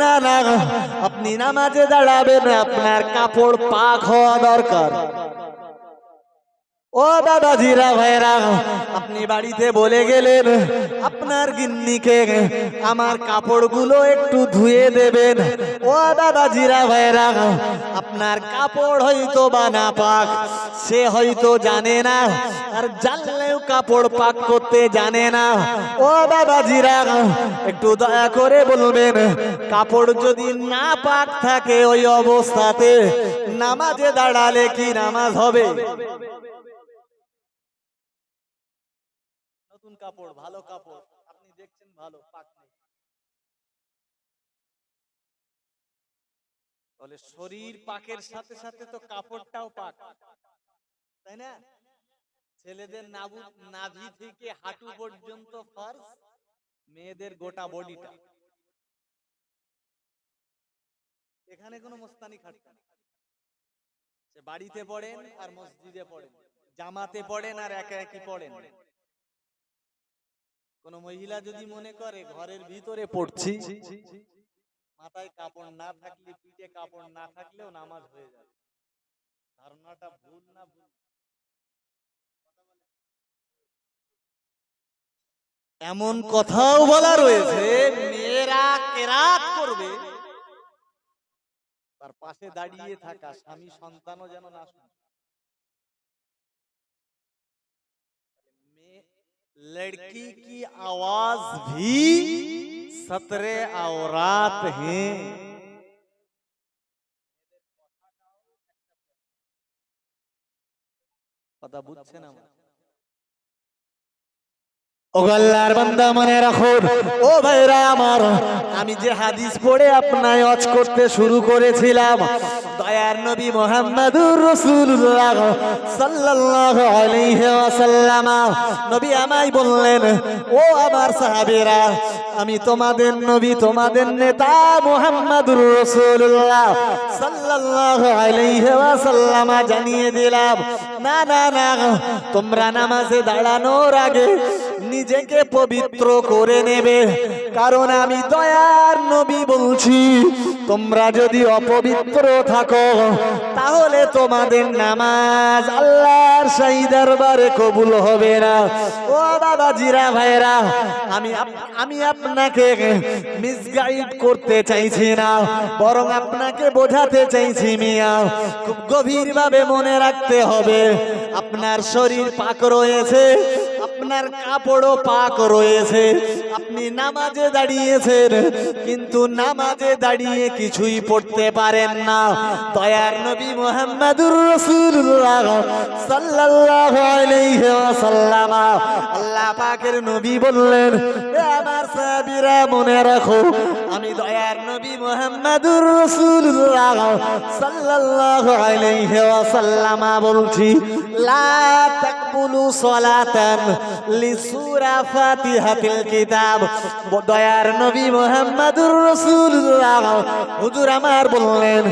না আপনি নামাজে দাঁড়াবেন আপনার কাপড় পাক হওয়া দরকার। ও দাদা জিরা ভাইরা আপনি বাড়িতে বলে গেলেন, আপনার গিন্নিকে আমার কাপড়গুলো একটু ধুয়ে দেবেন। ও দাদা জিরা ভাইরা আপনার কাপড় হয়তো বা না পাক, সে হয়তো জানে না, আর জানলেও কাপড় পাক করতে জানে না। ও দাদাজিরা, একটু দয়া করে বলবেন, কাপড় যদি না পাক থাকে ওই অবস্থাতে নামাজে দাঁড়ালে কি নামাজ হবে? নতুন কাপড়, ভালো কাপড়। আপনি দেখছেন ভালো, পাক নেই। তাহলে শরীর পাকের সাথে সাথে তো কাপড়টাও পাক। তাই না? ছেলেদের নাবু নাভি থেকে হাঁটু পর্যন্ত ফার্স, মেয়েদের গোটা বডিটা। এখানে কোনো মোস্তানি খাটবে না সে বাড়িতে পড়েন আর মসজিদে পড়েন, জামাতে পড়েন আর একা একই পড়েন। কোন মহিলা যদি মনে করে ঘরের ভিতরে পড়ছি মাথায় কাপড় না থাকলে পিঠে কাপড় না থাকলেও নামাজ হয়ে যাবে। ধারণাটা ভুল না ভুল? এমন কথাও বলা রয়েছে মেয়েরা কেরাত করবে তার পাশে দাঁড়িয়ে থাকা স্বামী সন্তানও যেন না শুনে। लड़की की आवाज भी सतरे औरात हैं কথা বুঝছেন আমার ও গল্লার বান্দা মনে রাখুন ও ভাইরা আমার, আমি যে হাদিস পড়ে আপনায় অজ করতে শুরু করেছিলাম। দয়ার নবী মোহাম্মদুর রাসূলুল্লাহ সাল্লাল্লাহু আলাইহি ওয়াসাল্লাম। নবী আমায় বললেন, ও আমার সাহাবীরা, আমি তোমাদের নবী, তোমাদের নেতা মোহাম্মদুর রাসূলুল্লাহ সাল্লাল্লাহু আলাইহি ওয়াসাল্লাম জানিয়ে দিলাম, না না না, তোমরা নামাজে দাঁড়ানোর আগে নিজেকে পবিত্র করে নেবে। কারণ আমি দয়ার নবী বলছি, তোমরা যদি অপবিত্র থাকো, তাহলে তোমাদের নামাজ আল্লাহর সেই দরবারে কবুল হবে না। ও বাবা জিরা ভাইরা আমি আমি আপনাকে মিসগাইড করতে চাইছি না, বরং আপনাকে বোঝাতে চাইছি মিয়া, খুব গভীরভাবে মনে রাখতে হবে। আপনার শরীর পাক রয়েছে আপনার কাপড়ও পাক রয়েছে, আপনি নামাজে দাঁড়িয়েছেন, কিন্তু নামাজে দাঁড়িয়ে কিছুই পড়তে পারেন না। দয়ার নবী মোহাম্মদুর রাসূলুল্লাহ সাল্লাল্লাহু আলাইহি ওয়াসাল্লাম, আল্লাহ পাকের নবী বললেন আমার সাহাবীরা, মনে রাখো আমি দয়ার নবী মোহাম্মদুর রাসূলুল্লাহ সাল্লাল্লাহু আলাইহি ওয়াসাল্লাম বলছি, লা তাকবুলু সালাতান লিসূরা ফাতিহাতিল কিতাব। দয়ার নবী মোহাম্মদুর রাসূলুল্লাহ হুজুর আমার বললেন